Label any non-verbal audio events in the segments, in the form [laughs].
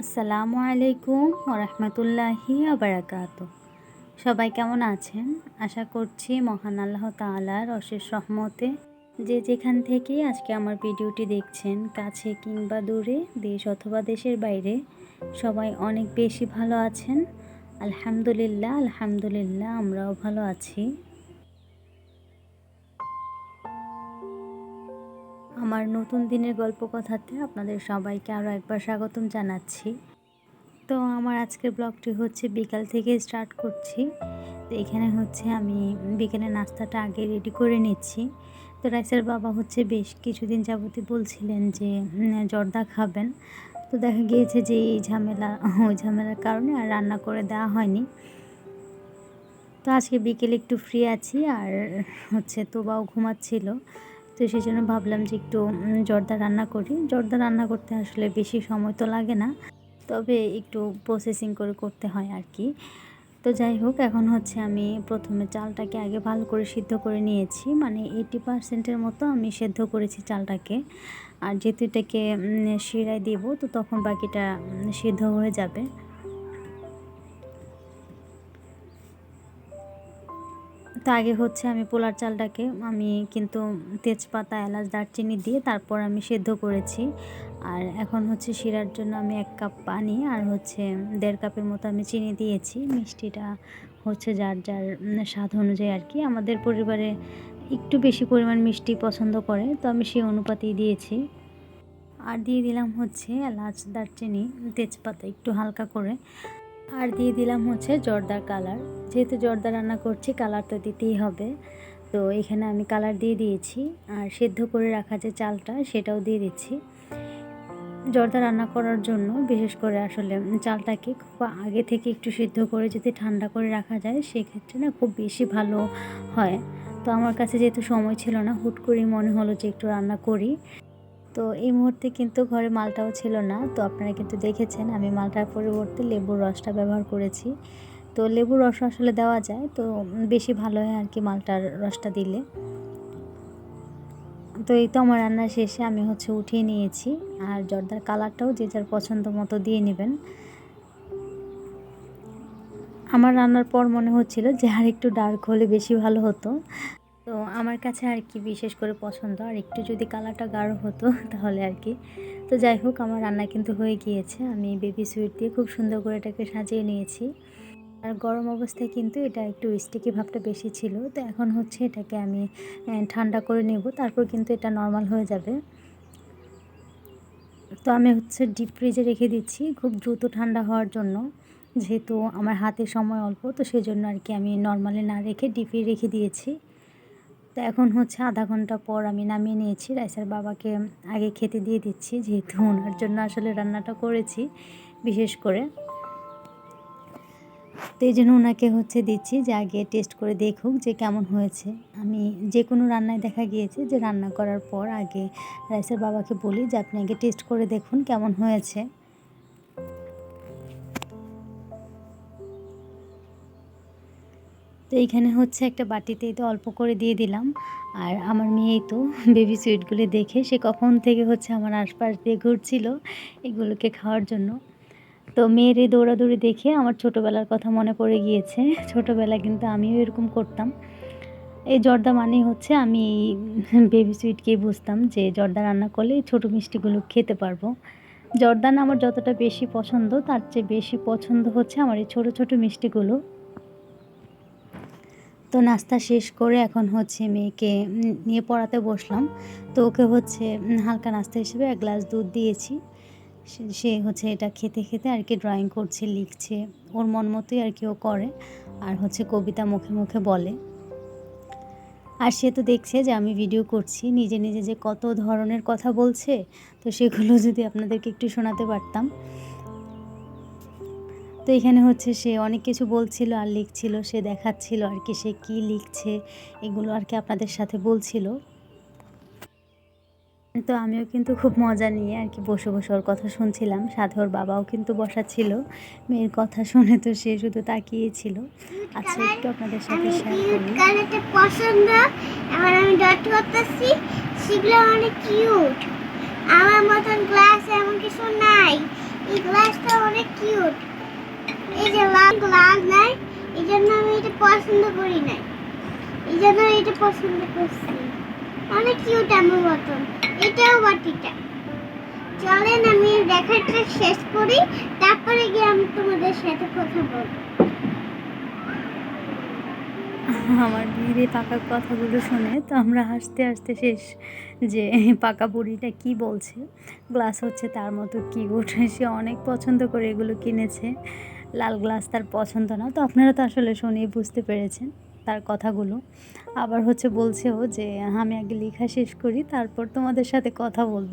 আসসালামু আলাইকুম ওরহমতুল্লাহি আবরাকাত সবাই কেমন আছেন? আশা করছি মহান আল্লাহ তাআলার অশেষ রহমতে যে যেখান থেকে আজকে আমার ভিডিওটি দেখছেন, কাছে কিংবা দূরে, দেশ অথবা দেশের বাইরে, সবাই অনেক বেশি ভালো আছেন। আলহামদুলিল্লাহ আলহামদুলিল্লাহ, আমরাও ভালো আছি। আমার নতুন দিনের গল্প কথাতে আপনাদের সবাইকে আরও একবার স্বাগতম জানাচ্ছি। তো আমার আজকের ব্লগটি হচ্ছে বিকাল থেকে স্টার্ট করছি। তো এখানে হচ্ছে আমি বিকেলে নাস্তাটা আগে রেডি করে নিচ্ছি। তো রাইসের বাবা হচ্ছে বেশ কিছুদিন যাবতই বলছিলেন যে জর্দা খাবেন। তো দেখা গিয়েছে যে এই ঝামেলা, ওই ঝামেলার কারণে আর রান্না করে দেওয়া হয়নি। তো আজকে বিকেলে একটু ফ্রি আছি আর হচ্ছে তোবাও ঘুমাচ্ছিল। তো সেই জন্য ভাবলাম যে একটু জর্দা রান্না করি। জর্দা রান্না করতে আসলে বেশি সময় তো লাগে না। তবে একটু প্রসেসিং করে করতে হয় আর কি। তো যাই হোক, এখন হচ্ছে আমি প্রথমে চালটাকে আগে ভালো করে সিদ্ধ করে নিয়েছি। মানে এইটি পার্সেন্টের মতো আমি সেদ্ধ করেছি চালটাকে। আর যেহেতু এটাকে শিরায় দেবো, তো তখন বাকিটা সিদ্ধ হয়ে যাবে। তো আগে হচ্ছে আমি পোলার চালটাকে, আমি কিন্তু তেজপাতা, এলাচ, দারচিনি দিয়ে তারপর আমি সেদ্ধ করেছি। আর এখন হচ্ছে শিরার জন্য আমি এক কাপ পানি আর হচ্ছে দেড় কাপের মতো আমি চিনি দিয়েছি। মিষ্টিটা হচ্ছে যার যার স্বাদ অনুযায়ী আর কি। আমাদের পরিবারে একটু বেশি পরিমাণ মিষ্টি পছন্দ করে, তো আমি সেই অনুপাতেই দিয়েছি। আর দিয়ে দিলাম হচ্ছে এলাচ, দারচিনি, তেজপাতা একটু হালকা করে। আর দিয়ে দিলাম হচ্ছে জর্দার কালার। যেহেতু জর্দা রান্না করছি, কালার তো দিতেই হবে। তো এখানে আমি কালার দিয়ে দিয়েছি। আর সেদ্ধ করে রাখা যে চালটা, সেটাও দিয়ে দিচ্ছি। জর্দা রান্না করার জন্য, বিশেষ করে আসলে চালটাকে খুব আগে থেকে একটু সিদ্ধ করে যদি ঠান্ডা করে রাখা যায়, সেক্ষেত্রে না খুব বেশি ভালো হয়। তো আমার কাছে যেহেতু সময় ছিল না, হুট করেই মনে হলো যে একটু রান্না করি। তো এই মুহূর্তে কিন্তু ঘরে মালটাও ছিল না। তো আপনারা কিন্তু দেখেছেন, আমি মালটার পরিবর্তে লেবুর রসটা ব্যবহার করেছি। তো লেবুর রস আসলে দেওয়া যায়, তো বেশি ভালো হয় আর কি মালটার রসটা দিলে। তো এই তো আমার রান্না শেষে আমি হচ্ছে উঠিয়ে নিয়েছি, আর জর্দার কালারটাও যে যার পছন্দ মতো দিয়ে নেবেন। আমার রান্নার পর মনে হচ্ছিল যে আর একটু ডার্ক হলে বেশি ভালো হতো। তো আমার কাছে আর কি বিশেষ করে পছন্দ। আর একটু যদি কালারটা গাঢ় হতো [laughs] তাহলে আর কি। তো যাই হোক, আমার রান্না কিন্তু হয়ে গিয়েছে। আমি বেবি সুইট দিয়ে খুব সুন্দর করে এটাকে সাজিয়ে নিয়েছি। আর গরম অবস্থায় কিন্তু এটা একটু স্টিকি ভাবটা বেশি ছিল। তো এখন হচ্ছে এটাকে আমি ঠান্ডা করে নেব। তারপর কিন্তু এটা নর্মাল হয়ে যাবে। তো আমি হচ্ছে ডিপ ফ্রিজে রেখে দিচ্ছি খুব দ্রুত ঠান্ডা হওয়ার জন্য। যেহেতু আমার হাতে সময় অল্প, তো সেই জন্য আর কি আমি নর্মালি না রেখে ডিপে রেখে দিয়েছি। তো এখন হচ্ছে আধা ঘণ্টা পর আমি নামিয়ে নিয়েছি। রাইসার বাবাকে আগে খেতে দিয়ে দিচ্ছি, যেহেতু ওনার জন্য আসলে রান্নাটা করেছি, বিশেষ করে। তো এই জন্য ওনাকে হচ্ছে দিচ্ছি যে আগে টেস্ট করে দেখুক যে কেমন হয়েছে। আমি যে কোনো রান্নায় দেখা গিয়েছে যে রান্না করার পর আগে রাইসের বাবাকে বলি যে আপনি আগে টেস্ট করে দেখুন কেমন হয়েছে। তো এইখানে হচ্ছে একটা বাটিতে তো অল্প করে দিয়ে দিলাম। আর আমার মেয়ে তো বেবি সুইটগুলো দেখে সে কখন থেকে হচ্ছে আমার আশপাশ দিয়ে ঘুরছিল এগুলোকে খাওয়ার জন্য। তো মেয়ের এই দৌড়াদৌড়ি দেখে আমার ছোটোবেলার কথা মনে পড়ে গিয়েছে। ছোটোবেলা কিন্তু আমিও এরকম করতাম। এই জর্দা মানেই হচ্ছে আমি বেবি সুইটকেই বুঝতাম যে জর্দা রান্না করলে ছোটো মিষ্টিগুলো খেতে পারব। জর্দা না আমার যতটা বেশি পছন্দ, তার চেয়ে বেশি পছন্দ হচ্ছে আমার এই ছোটো ছোটো মিষ্টিগুলো। তো নাস্তা শেষ করে এখন হচ্ছে মেয়েকে নিয়ে পড়াতে বসলাম। তো ওকে হচ্ছে হালকা নাস্তা হিসেবে এক গ্লাস দুধ দিয়েছি। সে- হচ্ছে এটা খেতে খেতে আর কি ড্রয়িং করছে, লিখছে। ওর মন মতোই আর কি ও করে আর হচ্ছে কবিতা মুখে মুখে বলে। আর সে তো দেখছে যে আমি ভিডিও করছি, নিজে নিজে যে কত ধরনের কথা বলছে, তো সেগুলো যদি আপনাদেরকে একটু শোনাতে পারতাম। তো এখানে হচ্ছে সে অনেক কিছু বলছিল আর লিখছিল সে দেখাচ্ছিল আর কি সে কী লিখছে এগুলো আর কি আপনাদের সাথে বলছিল। তো আমিও কিন্তু খুব মজা নিয়ে আর কি বসে বসে ওর কথা শুনছিলাম। সাথে ওর বাবাও কিন্তু বসা ছিল মেয়ের কথা শুনে তো সে শুধু তাকিয়েছিল। আচ্ছা একটু আপনাদের সাথে আমি শেয়ার কিউট করি। পছন্দ এবার আমি ডট করতেছি সেগুলো অনেক কিউট আমার মতন গ্লাস এমন কিছু নাই এই গ্লাসটা অনেক কিউট এই যে লাল গ্লাস নাই, এই জন্য আমি এটা পছন্দ করি নাই। এই জন্য এটা পছন্দ করছি। অনেক কিউট আমার মতন। এটাও বাটিটা। চলেন আমি দেখাটা শেষ করি, তারপরে গিয়ে আমি তোমাদের সাথে কথা বলব। আমার ধীরে পাকা কথাগুলো শুনে, তো আমরা হাসতে হাসতে শেষ যে পাকা বুড়িটা কি বলছে। গ্লাস হচ্ছে তার মতো কি ওঠে সে অনেক পছন্দ করে এগুলো কিনেছে। লাল গ্লাস তার পছন্দ না। তো আপনারা তো আসলে শুনেই বুঝতে পেরেছেন তার কথাগুলো। আবার হচ্ছে বলছেও যে, আমি আগে লেখা শেষ করি, তারপর তোমাদের সাথে কথা বলব।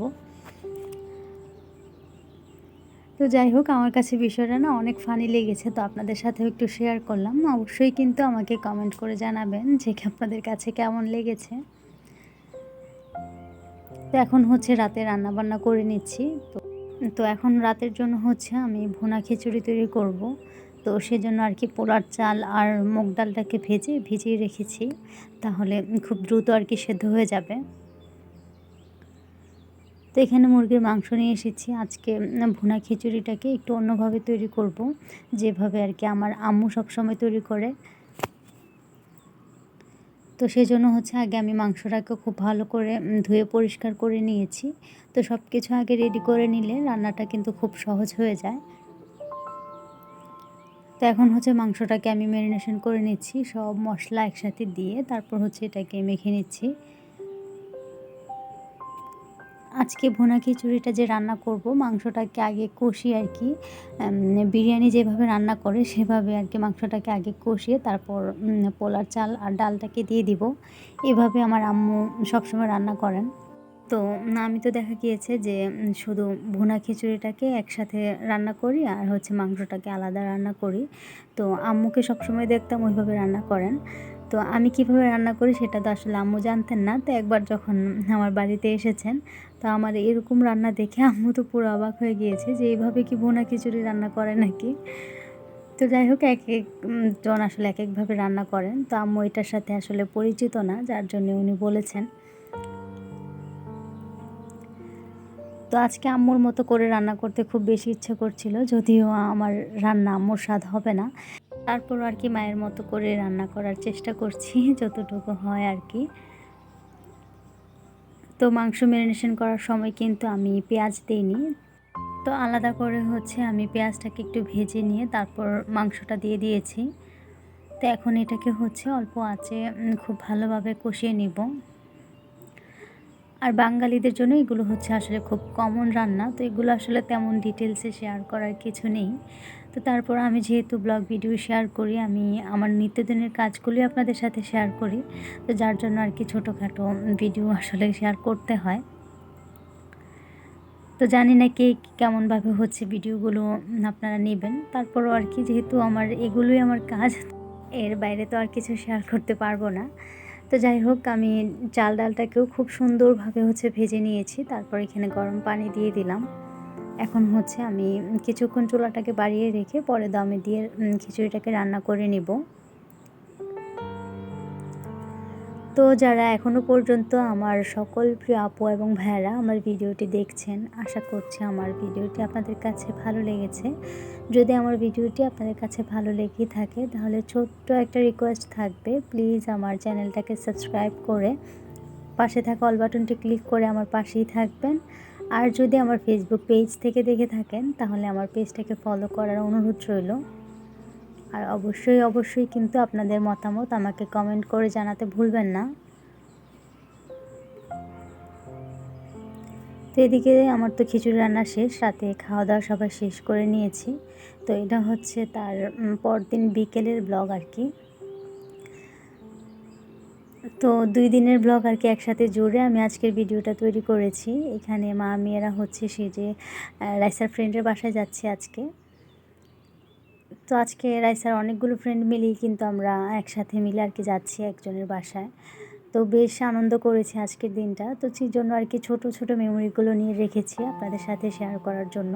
তো যাই হোক, আমার কাছে বিষয়টা না অনেক ফানি লেগেছে, তো আপনাদের সাথেও একটু শেয়ার করলাম। অবশ্যই কিন্তু আমাকে কমেন্ট করে জানাবেন যে, আপনাদের কাছে কেমন লেগেছে। তো এখন হচ্ছে রাতে রান্না বান্না করে নিচ্ছি, তো তো এখন রাতের জন্য হচ্ছে আমি ভুনা খিচুড়ি তৈরি করব। তো সেজন্য আর কি পোলার চাল আর মুগ ডালটাকে ভেজে, ভিজিয়ে রেখেছি। তাহলে খুব দ্রুত আর কি সেদ্ধ হয়ে যাবে। তো এখানে মুরগির মাংস নিয়ে এসেছি। আজকে ভুনা খিচুড়িটাকে একটু অন্যভাবে তৈরি করব। যেভাবে আর কি আমার আম্মু সবসময় তৈরি করে। তো সেই জন্য হচ্ছে আগে আমি মাংসটাকে খুব ভালো করে ধুয়ে পরিষ্কার করে নিয়েছি। তো সব কিছু আগে রেডি করে নিলে রান্নাটা কিন্তু খুব সহজ হয়ে যায়। তো এখন হচ্ছে মাংসটাকে আমি ম্যারিনেশন করে নিচ্ছি, সব মশলা একসাথে দিয়ে তারপর হচ্ছে এটাকে মেখে নিচ্ছি। আজকে ভুনা খিচুড়িটা যে রান্না করব, মাংসটাকে আগে কষি আর কি। বিরিয়ানি যেভাবে রান্না করে, সেভাবে আর কি মাংসটাকে আগে কষিয়ে তারপর পোলার চাল আর ডালটাকে দিয়ে দিব। এভাবে আমার আম্মু সবসময় রান্না করেন। তো আমি তো দেখা গিয়েছে যে শুধু ভুনা খিচুড়িটাকে একসাথে রান্না করি আর হচ্ছে মাংসটাকে আলাদা রান্না করি। তো আম্মুকে সবসময় দেখতাম ওইভাবে রান্না করেন। তো আমি কীভাবে রান্না করি সেটা তো আসলে আম্মু জানতেন না। তো একবার যখন আমার বাড়িতে এসেছেন তো আমার এরকম রান্না দেখে আম্মু তো পুরো অবাক হয়ে গিয়েছে যে এইভাবে কি বোনা খিচুড়ি রান্না করে নাকি? তো যাই হোক এক এক উম, জন আসলে এক একভাবে রান্না করেন। তো আম্মু এটার সাথে আসলে পরিচিত না যার জন্য উনি বলেছেন। তো আজকে আম্মুর মতো করে রান্না করতে খুব বেশি ইচ্ছে করছিল যদিও আমার রান্না আম্মুর স্বাদ হবে না। তারপর আর কি মায়ের মতো করে রান্না করার চেষ্টা করছি [laughs] যতটুকু হয় আর কি। তো মাংস ম্যারিনেশন করার সময় কিন্তু আমি পেঁয়াজ দিইনি। তো আলাদা করে হচ্ছে আমি পেঁয়াজটাকে একটু ভেজে নিয়ে তারপর মাংসটা দিয়ে দিয়েছি। তো এখন এটাকে হচ্ছে অল্প উম, খুব ভালোভাবে কষিয়ে নিব। আর বাঙালিদের জন্য এগুলো হচ্ছে আসলে খুব কমন রান্না, তো এগুলো আসলে তেমন ডিটেলসে শেয়ার করার কিছু নেই। তো তারপর আমি যেহেতু ব্লগ ভিডিও শেয়ার করি, আমি আমার নিত্যদিনের কাজগুলি আপনাদের সাথে শেয়ার করি, তো যার জন্য আর কি ছোটোখাটো ভিডিও আসলে শেয়ার করতে হয়। তো জানি না কে কেমনভাবে হচ্ছে ভিডিওগুলো আপনারা নেবেন। তারপরও আর কি যেহেতু আমার এগুলোই আমার কাজ, এর বাইরে তো আর কিছু শেয়ার করতে পারব না। তো যাই হোক, আমি চাল ডালটাকেও খুব সুন্দরভাবে হচ্ছে ভেজে নিয়েছি। তারপর এখানে গরম পানি দিয়ে দিলাম। এখন হচ্ছে আমি কিছুক্ষণ চুলাটাকে বাড়িয়ে রেখে পরে দমে দিয়ে খিচুড়িটাকে রান্না করে নিব। তো যারা এখনও পর্যন্ত আমার সকল প্রিয় আপু এবং ভাইয়ারা আমার ভিডিওটি দেখছেন, আশা করছি আমার ভিডিওটি আপনাদের কাছে ভালো লেগেছে। যদি আমার ভিডিওটি আপনাদের কাছে ভালো লেগে থাকে, তাহলে ছোট্ট একটা রিকোয়েস্ট থাকবে প্লিজ আমার চ্যানেলটাকে সাবস্ক্রাইব করে পাশে থাকা অল বাটনটি ক্লিক করে আমার পাশেই থাকবেন। আর যদি আমার ফেসবুক পেজ থেকে দেখে থাকেন, তাহলে আমার পেজটাকে ফলো করার অনুরোধ রইল। আর অবশ্যই অবশ্যই কিন্তু আপনাদের মতামত আমাকে কমেন্ট করে জানাতে ভুলবেন না। তো এদিকে আমার তো খিচুড়ি রান্না শেষ, রাতে খাওয়া দাওয়া সবাই শেষ করে নিয়েছি। তো এটা হচ্ছে তার পরদিন বিকেলের ব্লগ আর কি। তো দুই দিনের ব্লগ আর কি একসাথে জুড়ে আমি আজকের ভিডিওটা তৈরি করেছি। এখানে মা মেয়েরা হচ্ছে সে যে রাইসার ফ্রেন্ডের বাসায় যাচ্ছে আজকে। তো আজকে রাইসার অনেকগুলো ফ্রেন্ড মিলেই কিন্তু আমরা একসাথে মিলে আর কি যাচ্ছি একজনের বাসায়। তো বেশ আনন্দ করেছি আজকের দিনটা। তো সেই জন্য আর কি ছোটো ছোটো মেমোরিগুলো নিয়ে রেখেছি আপনাদের সাথে শেয়ার করার জন্য।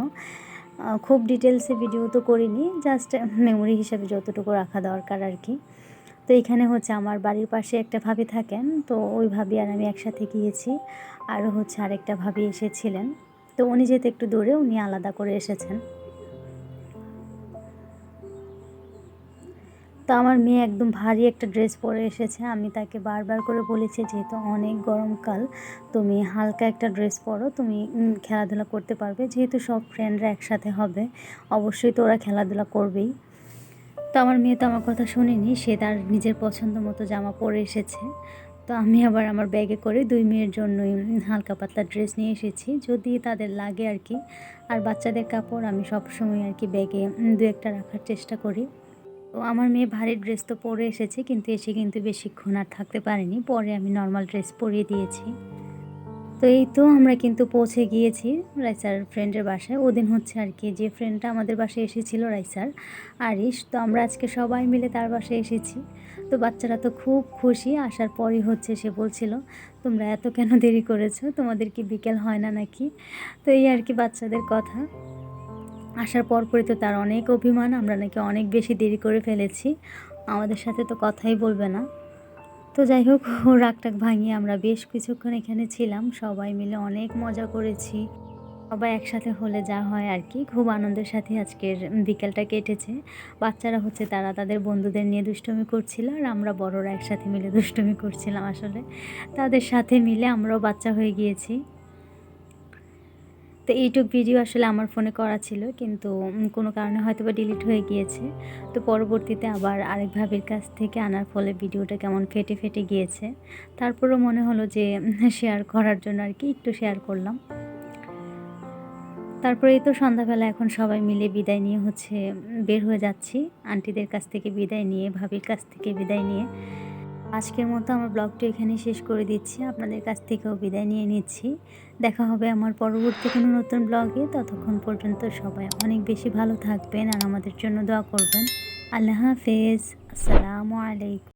খুব ডিটেলসে ভিডিও তো করিনি জাস্ট মেমোরি হিসাবে যতটুকু রাখা দরকার আর কি। তো এখানে হচ্ছে আমার বাড়ির পাশে একটা ভাবি থাকেন, তো ওই ভাবি আর আমি একসাথে গিয়েছি। আরও হচ্ছে আরেকটা ভাবি এসেছিলেন। তো উনি যেহেতু একটু দূরে, উনি আলাদা করে এসেছেন। তো আমার মেয়ে একদম ভারী একটা ড্রেস পরে এসেছে। আমি তাকে বারবার করে বলেছি, যেহেতু অনেক গরমকাল তুমি হালকা একটা ড্রেস পরো, তুমি খেলাধুলা করতে পারবে। যেহেতু সব ফ্রেন্ডরা একসাথে হবে, অবশ্যই তো ওরা খেলাধুলা করবেই। তো আমার মেয়ে তো আমার কথা শুনেনি, সে তার নিজের পছন্দ মতো জামা পরে এসেছে। তো আমি আবার আমার ব্যাগে করে দুই মেয়ের জন্যই হালকা পাতলা ড্রেস নিয়ে এসেছি। যদি তাদের লাগে আর কি। আর বাচ্চাদের কাপড় আমি সবসময় আর কি ব্যাগে দু একটা রাখার চেষ্টা করি। তো আমার মেয়ে ভারী ড্রেস তো পরে এসেছে, কিন্তু এসে কিন্তু বেশিক্ষণ আর থাকতে পারেনি। পরে আমি নর্মাল ড্রেস পরিয়ে দিয়েছি। তো এই তো আমরা কিন্তু পৌঁছে গিয়েছি রাইসার ফ্রেন্ডের বাসায়। ওদিন হচ্ছে আর কি, যে ফ্রেন্ডটা আমাদের বাসায় এসেছিল রাইসার, আরিশ। তো আমরা আজকে সবাই মিলে তার বাসায় এসেছি। তো বাচ্চারা তো খুব খুশি, আসার পরই হচ্ছে সে বলছিল, তোমরা এত কেন দেরি করেছ? তোমাদের কি বিকেল হয় না নাকি? তো এই আর কি বাচ্চাদের কথা। আসার পরপরই তো তার অনেক অভিমান, আমরা নাকি অনেক বেশি দেরি করে ফেলেছি। আমাদের সাথে তো কথাই বলবে না। তো যাই হোক, ও রাগটাক ভাঙিয়ে আমরা বেশ কিছুক্ষণ এখানে ছিলাম। সবাই মিলে অনেক মজা করেছি। সবাই একসাথে হলে যা হয় আর কি। খুব আনন্দের সাথে আজকের বিকেলটা কেটেছে। বাচ্চারা হচ্ছে তারা তাদের বন্ধুদের নিয়ে দুষ্টুমি করছিল আর আমরা বড়রা একসাথে মিলে দুষ্টুমি করছিলাম আসলে। তাদের সাথে মিলে আমরাও বাচ্চা হয়ে গিয়েছি। তো এইটুক ভিডিও আসলে আমার ফোনে করা ছিল, কিন্তু কোনো কারণে হয়তো বা ডিলিট হয়ে গিয়েছে। তো পরবর্তীতে আবার আরেক ভাবির কাছ থেকে আনার ফলে ভিডিওটা কেমন ফেটে ফেটে গিয়েছে, তারপরও মনে হলো যে [laughs] শেয়ার করার জন্য আর কি একটু শেয়ার করলাম। তারপরে তো সন্ধ্যাবেলা এখন সবাই মিলে বিদায় নিয়ে হচ্ছে বের হয়ে যাচ্ছি। আন্টিদের কাছ থেকে বিদায় নিয়ে, ভাবির কাছ থেকে বিদায় নিয়ে। আজকের মতো আমার ব্লগটি এখানে শেষ করে দিচ্ছি। আপনাদের কাছ থেকেও বিদায় নিয়ে নিচ্ছি। দেখা হবে আমার পরবর্তী কোনো নতুন ব্লগে। ততক্ষণ পর্যন্ত সবাই অনেক বেশি ভালো থাকবেন আর আমাদের জন্য দোয়া করবেন। আল্লাহ হাফেজ। আসসালামু আলাইকুম।